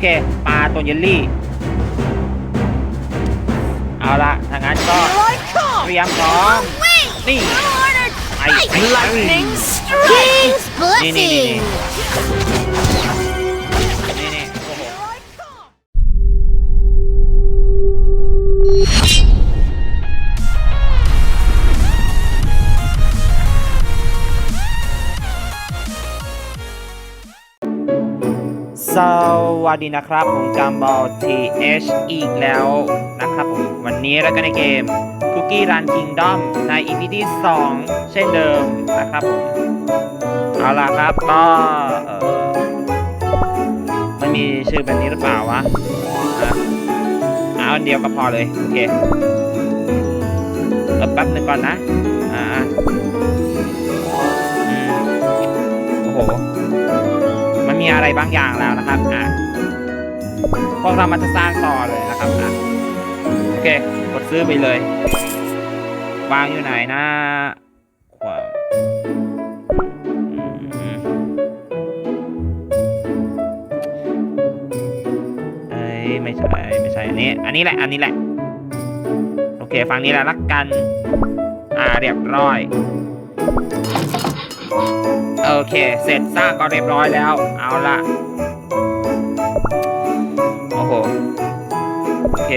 โอเคปลาตัวเยลลี่ เอาละถ้างั้นก็ Here I เต come! รียมพร้อมนี่ไอ้ไอ้ Lightning strike! King's นี่นี่นี่ blessing. สวัสดีนะครับ ผมจำบอล TH อีกแล้วนะครับผมวันนี้เราก็ในเกม Cookie Run Kingdom ใน EP ที่ 2 เช่นเดิมนะครับผมเอาล่ะครับก็เออมันมีชื่อแบบนี้หรือเปล่าวะเอาอันเดียวก็พอเลย โอเคเออแป๊บหนึ่งก่อนนะ มีอะไรบางอย่างแล้วนะครับอะพวกเรามาจะสร้างต่อเลยนะครับอะโอเค กดซื้อไปเลย วางอยู่ไหนนะความอืมเอ้ยไม่ใช่ไม่ใช่อันนี้ อันนี้แหละ อันนี้แหละ โอเคฟังนี้แหละละกัน อ่าเรียบร้อย โอเค เสร็จสร้างก็เรียบร้อยแล้ว เอาละโอ้โห โอเค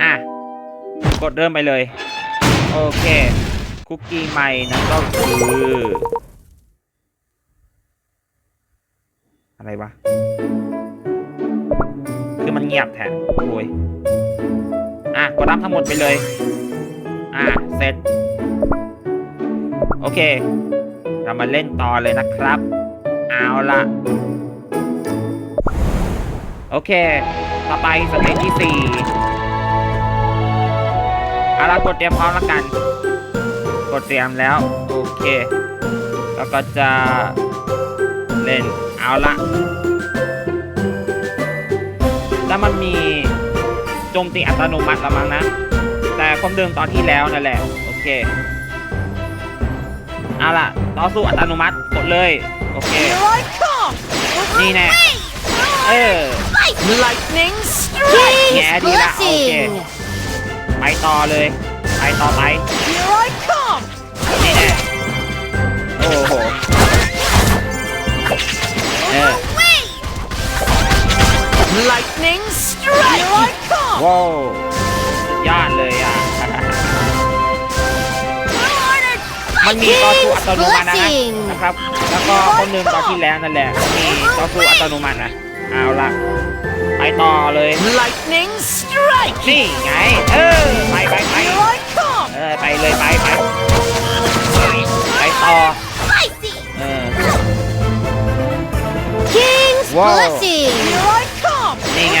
อะกดเริ่มไปเลย โอเค คุกกี้ใหม่นั่นก็คือ อะไรวะ เงียบแทนโอ้ยอะกดรับทั้งหมดไปเลย อะเสร็จ โอเค เรามาเล่นต่อเลยนะครับ เอาละโอเค ต่อไปสเตจที่สี่เอาละกดเตรียมพร้อมแล้วกัน กดเตรียมแล้ว โอเค แล้วก็จะเล่นเอาละ มันมีโจมตีอัตโนมัติละมั้งนะ แต่ความเดิมตอนที่แล้วนั่นแหละ โอเคเอาล่ะต่อสู้อัตโนมัติกดเลย โอเค Here I come! นี่แน่ เออ Lightning strike! King's Yeah, di ba? blessing. ไปต่อเลย ไปต่อไป Here I come! นี่แน่ โอ้โห เออ Lightning ว้าวสุดยอดเลยอะ มันมีต่อสู้อัตโนมัตินะนะนะครับ แล้วก็คนหนึ่งตอนที่แล้วนั่นแหละ มีต่อสู้อัตโนมัตินะเอาละไปต่อเลย Lightning strike! นี่ไง เออ ไปไปไป Here I come! เออ ไปเลยไปไปไปต่อเออ King's Whoa. blessing. Here I come! นี่ไง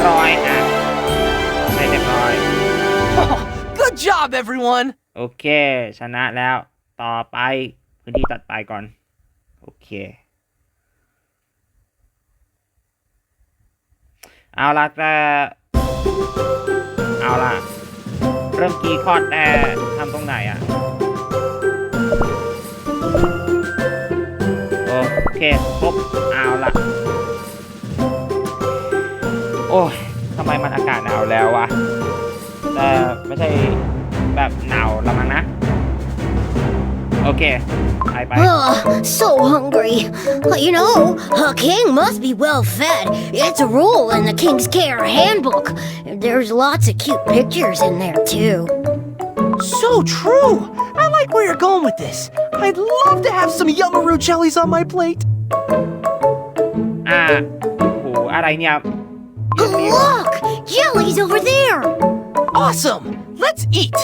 รียบร้อยอะได้เรียบร้อย Good job, everyone! โอเค ชนะแล้ว ต่อไปพื้นที่ตัดไปก่อน โอเค เอาละแต่เอาล่ะเริ่มกีคอร์ดแต่ทำตรงไหนอะ โอเค ครบ แล้ววะ แต่ไม่ใช่แบบหนาวละมั้งนะ โอเค ไปไป Ugh, so hungry. Well, you know, a king must be well fed. It's a rule in the King's Care handbook. There's lots of cute pictures in there, too. So true! I like where you're going with this. I'd love to have some Yummaroo jellies on my plate. อ่าโอ้โห อะไรเนี่ย Look! Jellies over there. Awesome! Let's eat!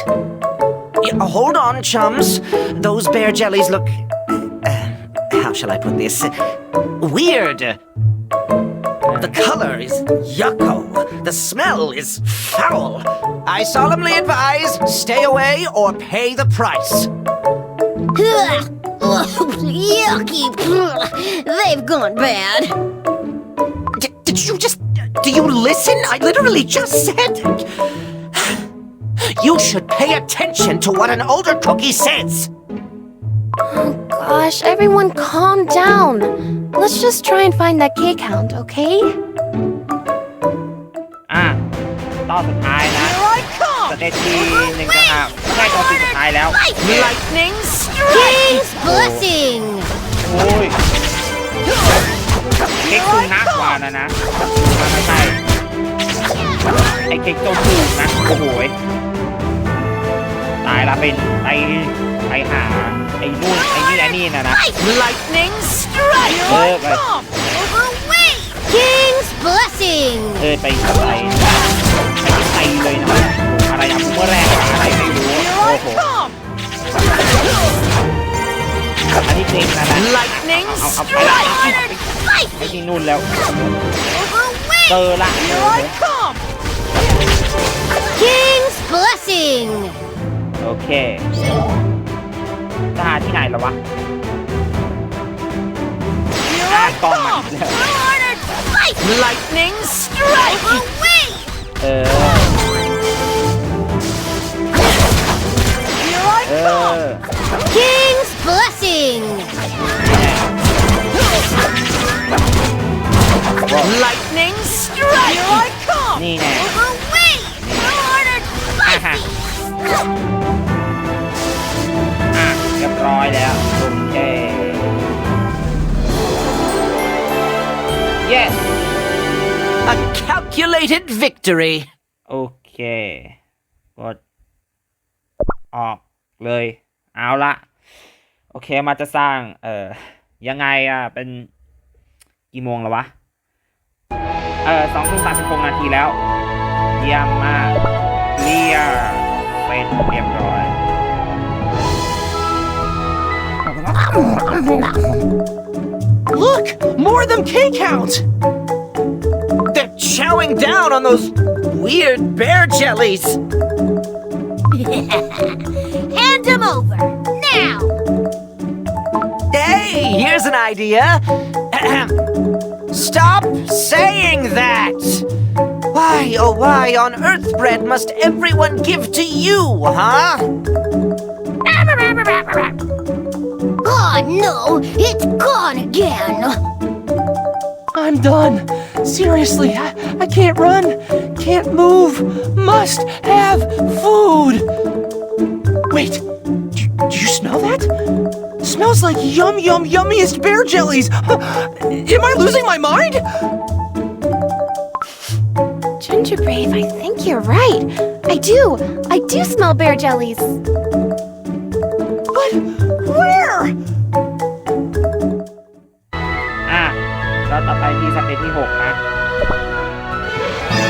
Yeah, hold on, chums. Those bear jellies look. Uh, how shall I put this? Weird. The color is yucko. The smell is foul. I solemnly advise stay away or pay the price. Yucky. They've gone bad. D- did you just. Do you listen? I literally just said. You should pay attention to what an older cookie says. Gosh, everyone calm down. Let's just try and find that cake hound, okay? อ่ะตอนสุดท้ายนะ Here I ส come! เตจที่หนึ่งนะครับใกล้ตอนสุดท้ายแล้ว Lightning King's blessing. โอ้ย เค้กซูนักกว่านะนะมันไม่ใช่ไอ้เค้กโจมตูนะโอ้โหยตายละเป็นไปไปหาไอ้นู่นไอ้นี่ไอ้นี่นะนะ Lightning strike! เออไป Overweight. King's blessing. เออไปไปไปที่ไทยเลยนะอะไรอะเมื่อแรกอะไรไม่รู้โอ้โหอันนี้จริงนะนะ Lightning เอาเอาไปละ ไอ้ที่นู่นแล้ว เจอละ Here I come! King's Blessing โอเคจะหาที่ไหนแล้ววะ Here I Ah, come. come! Ordered fight! Lightning strike! Away! เออ Here เอ I อ King's Blessing ที่ไหน come! Lightning strike! นี่แน่ Overweight. อะฮะอะเรียบร้อยแล้วโอเค yes A calculated victory. โอเค กด ออกเลย เอาละ โอเคมาจะสร้าง เอ่อ ยังไงอะ เป็น กี่โมงแล้ววะ เออสองทุ่มสามสิบหกนาทีแล้ว เยี่ยมมากเคลียร์เป็นเรียบร้อย Look! More of them cake hounds! They're chowing down on those weird bear jellies. Hand him over. Now. Hey, here's an idea. Ahem. Stop saying that. Why, oh, why on earth bread must everyone give to you, huh? Oh no, it's gone again. I'm done. Seriously, I, I can't run, can't move, must have food. Wait, do, do you smell that? Smells like yum yum yummiest bear jellies. Am I losing my mind? Ginger Brave, I think you're right. I do. I do smell bear jellies. But where? อ่ะแล้วต่อไปที่สเตจที่หกนะ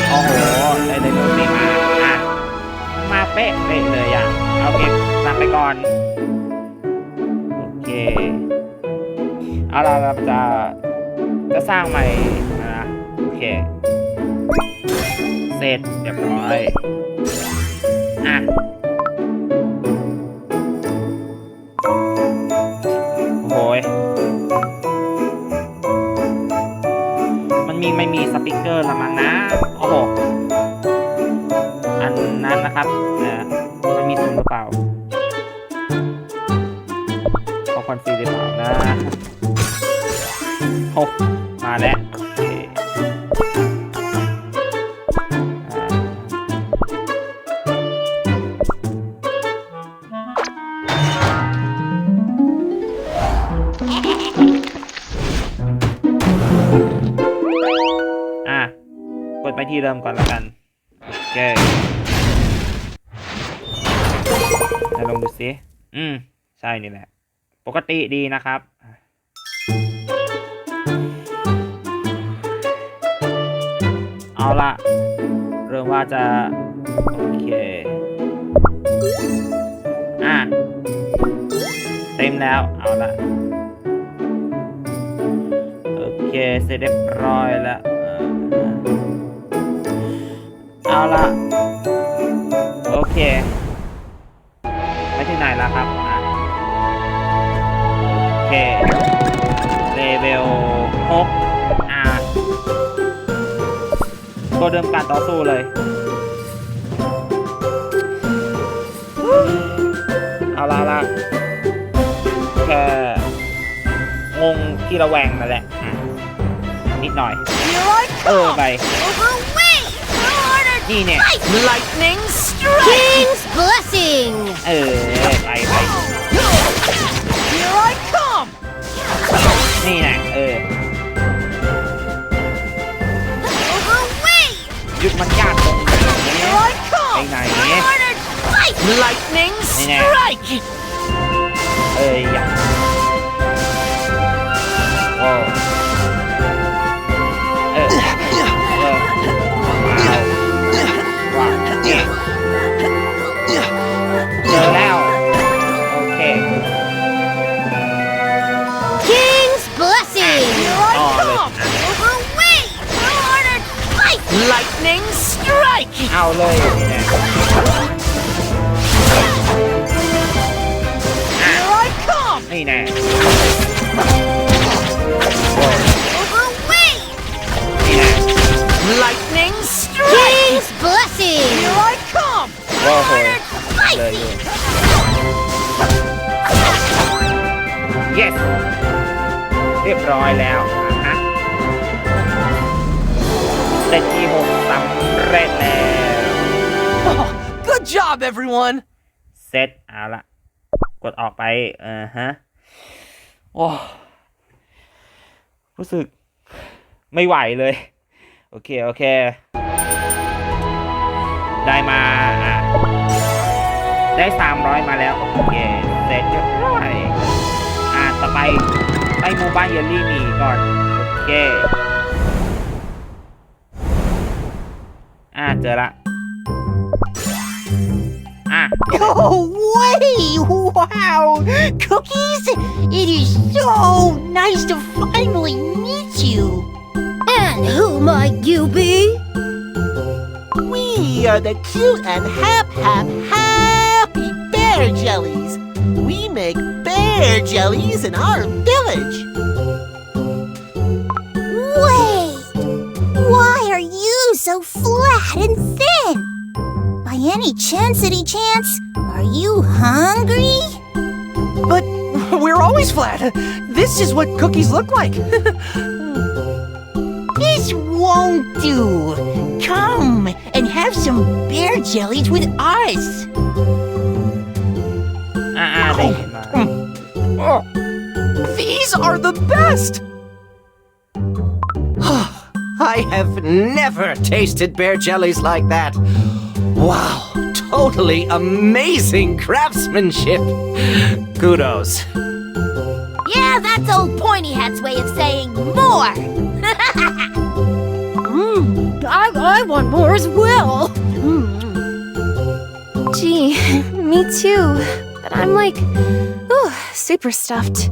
โอ้โห ได้เลยโนติมา อ่ะ มาเป๊ะเป๊ะเลยอ่ะ เอาเก็บนำไปก่อน เอาล่ะเราจะจะสร้างใหม่นะโอเค เสร็จเรียบร้อยอะโอ้โหยมันมีไม่มีสปิเกอร์ละมั้งนะโอ้โหอันนั้นนะครับเออมันมีซูมหรือเปล่า ที่เริ่มก่อนแล้วกันโอเคไหนลองดูสิอืม ใช่นี่แหละ ปกติดีนะครับ เอาละเริ่มว่าจะ โอเค อะ เต็มแล้ว เอาละโอเค เสร็จเรียบร้อยแล้ว เอาละโอเคไปที่ไหนแล้วครับอะโอเคเลเวล6อะก็เริ่มการต่อสู้เลยเอาละเอาละแค่งงที่ระแวงนั่นแหละอะนิดหน่อย เออไป Overweight! Order นี่เนี่ย Lightning strike! King's blessing! เออ ไปไป Here I come! นี่นะเออ Overweight! หยุดมันยากตรงไหนไปไหน Order fight! Lightning Yeah. strike! เอ้ยอย่าโอ้เอ เจอแล้ว โอเค King's blessing! ต่อเลย Overweight! Order fight! Lightning strike! เอาเลยนี่แน่อ่ะ Everyone. เซตเอาละกดออกไปเออฮะโอ้รู้สึกไม่ไหวเลย โอเค โอเค ได้มาอะได้ 300 มาแล้ว โอเคเสร็จเรียบร้อยอะต่อไปไปหมู่บ้านเยลลี่หมีก่อน โอเค อะเจอละอะ Oh, way! Wow! Cookies? It is so nice to finally meet you. And who might you be? We are the cute and hap hap happy bear jellies. We make bear jellies in our village. Wait! Why are you so flat and thin? Any chance, any chance? Are you hungry? But we're always flat. This is what cookies look like. this won't do. Come and have some bear jellies with us. Oh. These are the best! I have never tasted bear jellies like that. Wow, totally amazing craftsmanship. Kudos. Yeah, that's old Pointy Hat's way of saying more. Mmm, I, I want more as well. Hmm. Gee, me too. But I'm like, ooh, super stuffed.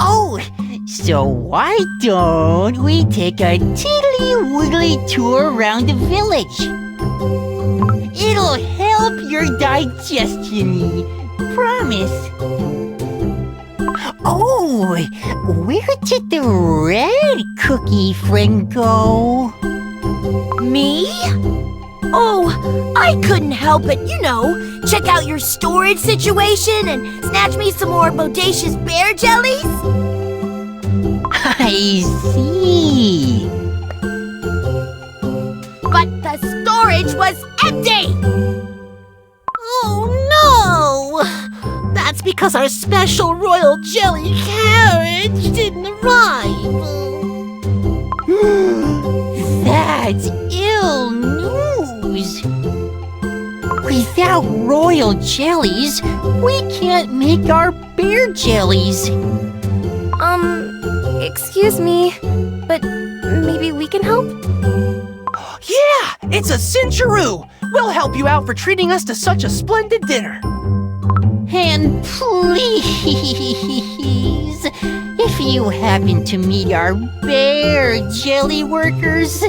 Oh, so why don't we take a tiddly wiggly tour around the village? It'll help your digestion. Promise. Oh, where did the red cookie friend go? Me? Oh, I couldn't help it, you know, check out your storage situation and snatch me some more bodacious bear jellies. I see. But the storage was empty! Oh no! That's because our special royal jelly carriage didn't arrive. That's ill news. Without royal jellies, we can't make our bear jellies. Um, excuse me, but maybe we can help? Yeah, It's a cincheroo! We'll help you out for treating us to such a splendid dinner. And please, if you happen to meet our bear jelly workers,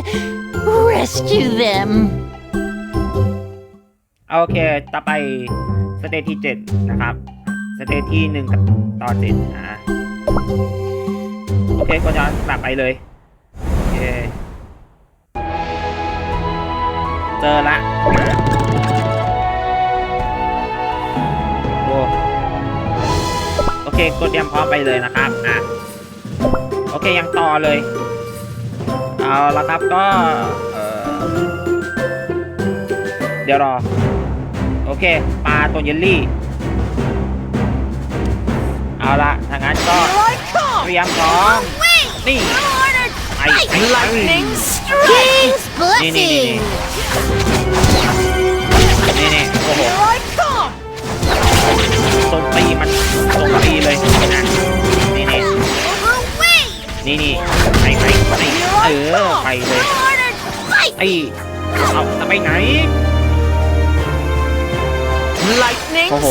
rescue them. โอเค ต่อไปสเตจที่ 7 นะครับ สเตจที่1กับต่อ7อ่ะโอเคก็ย้อนกลับไปเลย โอเค เจอละโอโอเคกดเตรียมพร้อมไปเลยนะครับอะโอเคยังต่อเลย เอาละครับก็เออเดี๋ยวรอ โอเคปลาตัวเยลลี่ เอาละถ้างั้นก็เตรียมพร้อมนี่ ไอ้ไอ้ Lightning King's นี่นี่นี่ blessing! นี่นี่โอ้โหตรงตีมันตรงตีเลยนะนี่นี่ Away! นี่นี่ไปไปไปเออไปเลยไอ้เอาจะไปไหน Lightning โอ้โห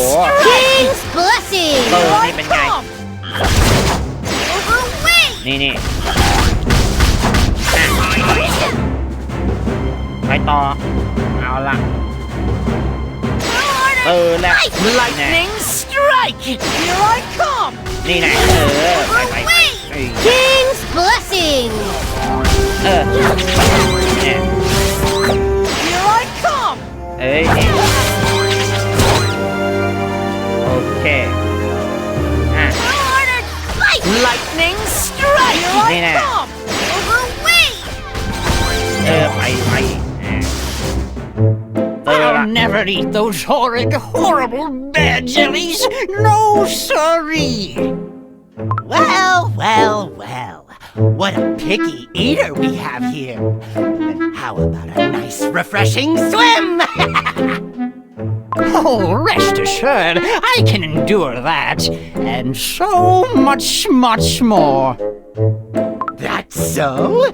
King's blessing! เออนี่เป็นไง Away! นี่นี่อะ ไปต่อ เอาละเออแหละ Lightning strike! Here I come! นี่แน่เออ ไปไปไปเอ้ย King's blessing! เออเนี่ย Here I come! เอ้ยนี่โอเค อ่ะ Lightning strike! Here นี่แน่ I, I. I'll never eat those horrid, horrible bear jellies. No, sorry. Well, well, well. What a picky eater we have here. And how about a nice, refreshing swim? oh, rest assured, I can endure that. And so much, much more. That's so?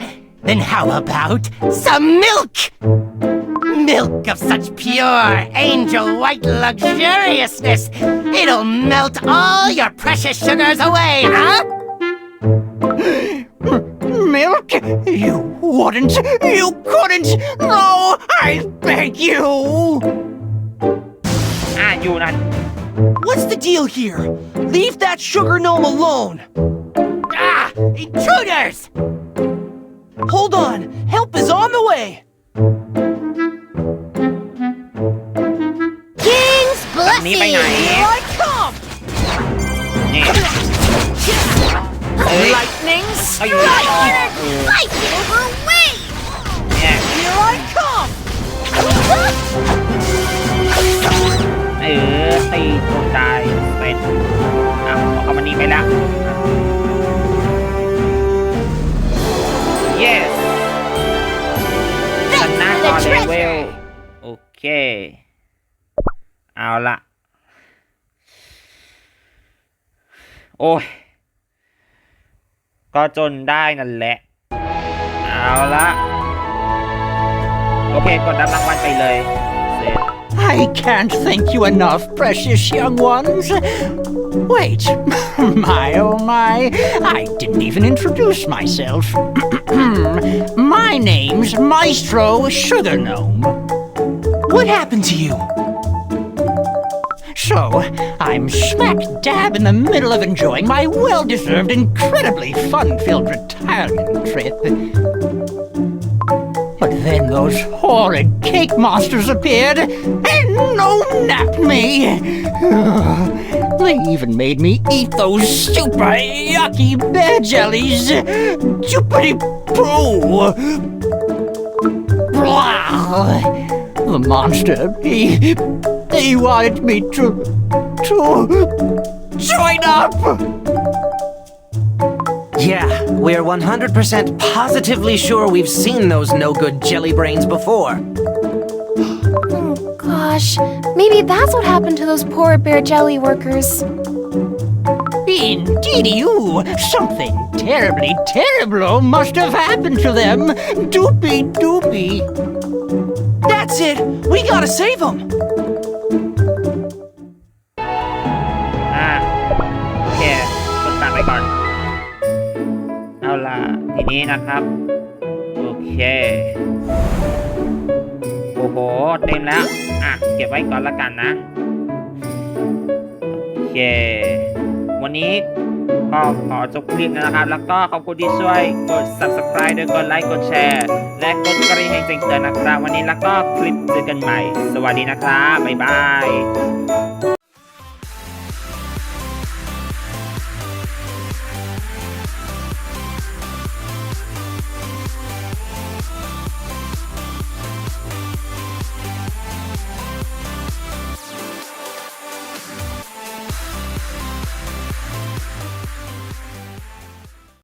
Then how about some milk? Milk of such pure, angel white luxuriousness. It'll melt all your precious sugars away, huh? milk? You wouldn't! You couldn't! No! I beg you! Ah, you not. What's the deal here? Leave that sugar gnome alone! Ah! Intruders! Hold on, help is on the way. King's แบบนี้ไปไหน blessing! นี่เอ้ย Lightning เอ้ยเอ strike! อ Fight! Away! เนี่ย Here I come! เออตีตัวตายเป็นอ่ะเอามันหนี้ไปแล้ว ชนะต่อเลเวลโอเค เอาละ โอ้ย ก็จนได้นั่นแหละ เอาละ โอเค กดรับรางวัลไปเลย เสร็จ I can't thank you enough, precious young ones. Wait, my oh my, I didn't even introduce myself. my name's Maestro Sugar Gnome. What happened to you? So, I'm smack dab in the middle of enjoying my well deserved, incredibly fun filled retirement trip. But then those horrid cake monsters appeared and no napped me. They even made me eat those super yucky bear jellies. Juppity poo! Blah! The monster, he. he wanted me to. to. join up! Yeah, we're 100% positively sure we've seen those no good jelly brains before. Oh, gosh, maybe that's what happened to those poor bear jelly workers. Indeed, you! Something terribly terrible must have happened to them! Doopy doopy! That's it. We gotta save him. นี้นะครับ โอเค โอ้โห เต็มแล้ว อะ เก็บไว้ก่อนละกันนะ โอเค วันนี้ก็ขอจบคลิปนะครับ แล้วก็ขอบคุณที่ช่วยกด subscribe ด้วยกดไลค์ กดแชร์ และกดกระดิ่งแจ้งเตือนนะครับ วันนี้แล้วก็คลิปเจอกันใหม่ สวัสดีนะครับ บ๊ายบาย